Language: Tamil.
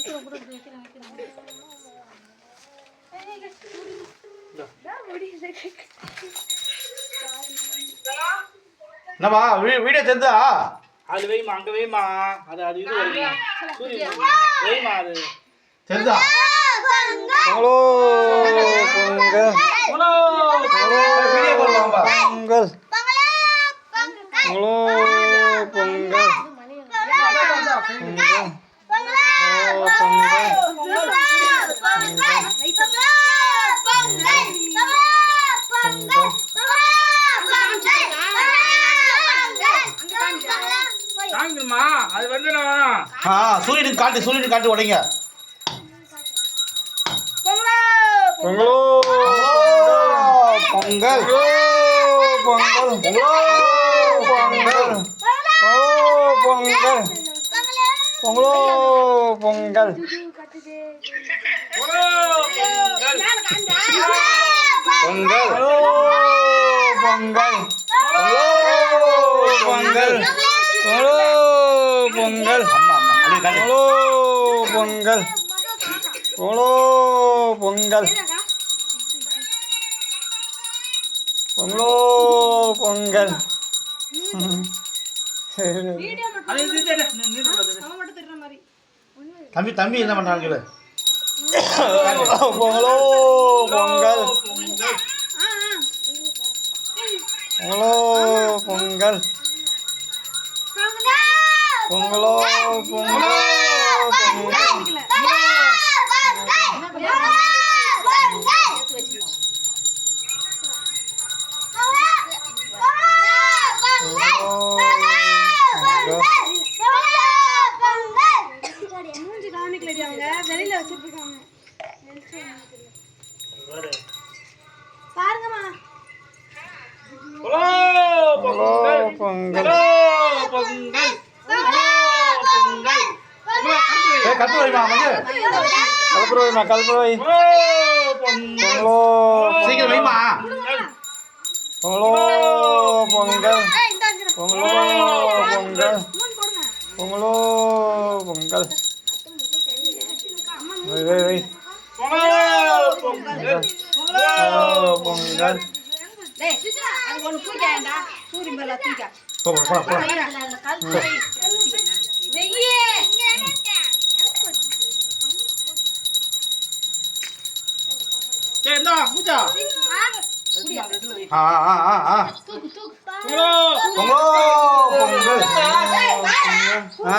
கழுத்துல கூட வைக்கிறேன் என்னம்மா வீடியோ தெரிஞ்சா அது வைமா அங்க வைமா அது அது இது வருமா சூரியன் வைமா அது? தெரிஞ்சா பொங்கலோ. பொங்கல். பொங்கலோ. பொங்கல். பொங்கல். ஆ சூரியனுக்கு காட்டு சூரியனுக்கு காட்டு உடைங்க. பொங்கலோ பொங்கல் பொங்கல். பொங்கல் ஓ பொங்கல் பொங்கலோ. பொங்கல். பொங்கல் பொங்கல். பொங்கல் ஓ பொங்கல். அம்மா. அம்மா அப்படியே காட்டு ஓ பொங்கல் ஓ பொங்கல் பொங்கலோ பொங்கல் அது இது இது, இது, நீர் உள்ளது. தம்பி தம்பி என்ன பண்றாங்க கேளு பொங்கலோ பொங்கல் பொங்கலோ பொங்கல் பொங்கலோ பொங்கலோ வெளியில பாரு. பாருங்கம்மா பொங்கலோ பொங்கல் பொங்கல் ஹலோ பொங்கல் ஹலோ பொங்கல் ஏய் கத்து வைமா வந்து. கல்புரோய்மா கல்புரோய் ஹலோ பொங்கல். பொங்கலோ சீக்கிரம் வைமா பொங்கலோ பொங்கல். பொங்கலோ பொங்கல். பொங்கலோ பொங்கல். வை வை வை. ஹலோ பொங்கல் பொங்கலோ பொங்கல் போ போ போ போ சரி இந்தா மூச்சா ஆ ஆ ஆ ஆ ஹலோ பொங்கலோ பொங்கல் ஆ